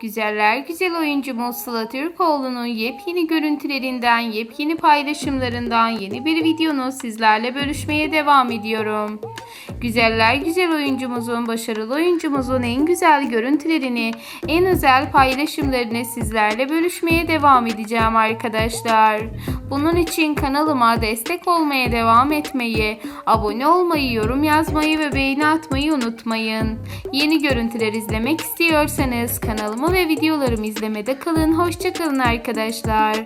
Güzeller güzel oyuncumuz Sıla Türkoğlu'nun yepyeni görüntülerinden, yepyeni paylaşımlarından yeni bir videonu sizlerle bölüşmeye devam ediyorum. Güzeller güzel oyuncumuzun, başarılı oyuncumuzun en güzel görüntülerini, en özel paylaşımlarını sizlerle bölüşmeye devam edeceğim arkadaşlar. Bunun için kanalıma destek olmaya devam etmeyi, abone olmayı, yorum yazmayı ve beğeni atmayı unutmayın. Yeni görüntüler izlemek istiyorsanız kanalımı ve videolarımı izlemede kalın. Hoşçakalın arkadaşlar.